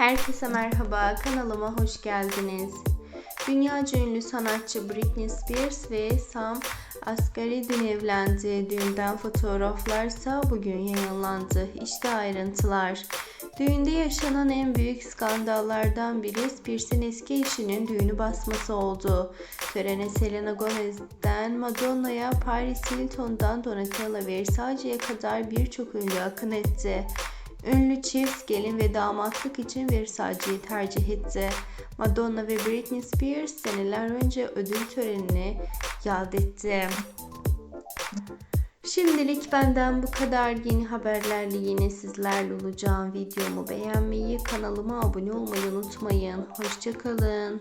Herkese merhaba, kanalıma hoş geldiniz. Dünyaca ünlü sanatçı Britney Spears ve Sam Asghari dün evlendi. Düğünden fotoğraflarsa bugün yayınlandı. İşte ayrıntılar. Düğünde yaşanan en büyük skandallardan biri Spears'in eski eşinin düğünü basması oldu. Törene Selena Gomez'den Madonna'ya, Paris Hilton'dan Donatella Versace'ye kadar birçok ünlü akın etti. Ünlü çift gelin ve damatlık için Versace'yi tercih etti. Madonna ve Britney Spears seneler önce ödül törenini yad etti. Şimdilik benden bu kadar yeni haberlerle yine sizlerle olacağım. Videomu beğenmeyi, kanalıma abone olmayı unutmayın. Hoşçakalın.